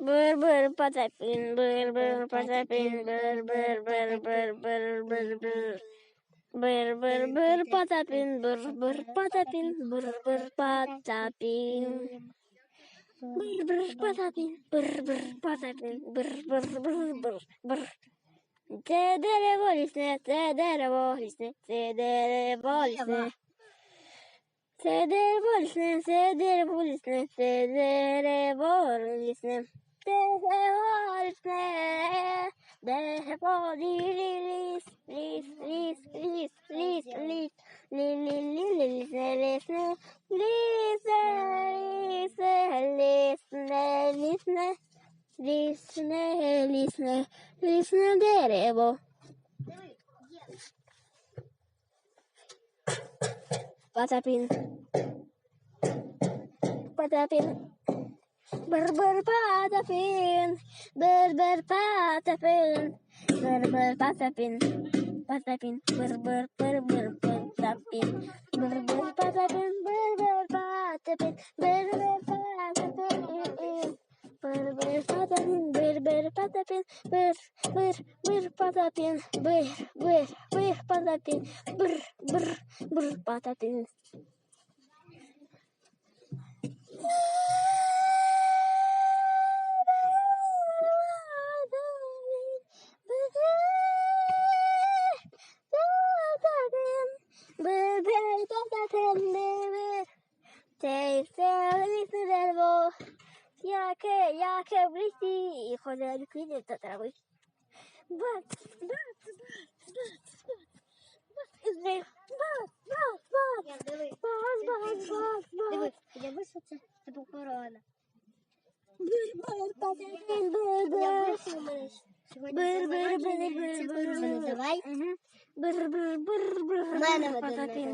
Bır bır patapin, bır bır patapin, bır bır bır bır bır bır bır. Bır bır bır patapin, bır bır patapin, bır bır patapin. Bır bır patapin, bır bır patapin, bır bır bır bır bır. Te derevo lisne, te derevo lisne, te derevo lisne. Te derevo lisne, te derevo lisne, te derevo lisne. What's happening? What's happening? Berber patapin, berber patapin, berber berberpatapin, berberpatapin, berberpatapin, berberpatapin, berberpatapin, berberpatapin, ber berber patapin, berber ber berpatapin, ber berber berpatapin. Листя лісне дерево, яке, яке в лісі, і ходить квіти та трави. Бац, бац, бац, бац, бац, із них. Бац, бац, бац, бац, бац, бац, бац. Диви, що це, це був корона. Бир-бир-бир-бир-бир. Бир-бир-бир-бир-бир. Називай. ber ber ber ber patatin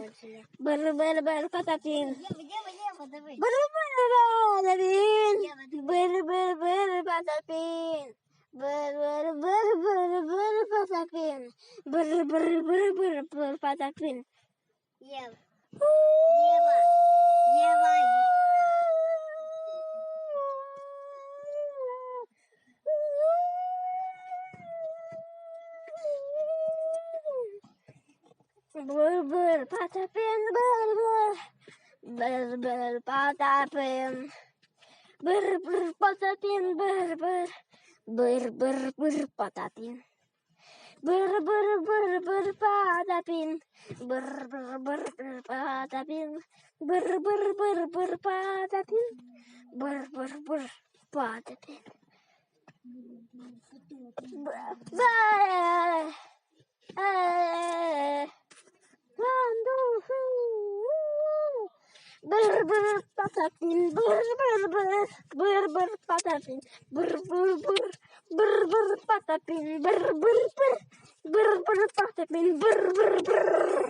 ber ber ber patatin ber ber ber patatin ber ber ber patatin ber ber ber ber ber patatin ber ber ber ber patatin iya iya ber berber bul patapin berber bul bul bul patapin. Berber bur patapin berber bur bur bur bur patapin. Bur bur patapin. Bur bur patapin. Bur bur patapin. Bur bur patapin. Bye. Bır patapin, bır bır bır, bır bır patapin, bır bır bır, bır bır patapin, bır bır bır, bır bır patapin, bır bır bır.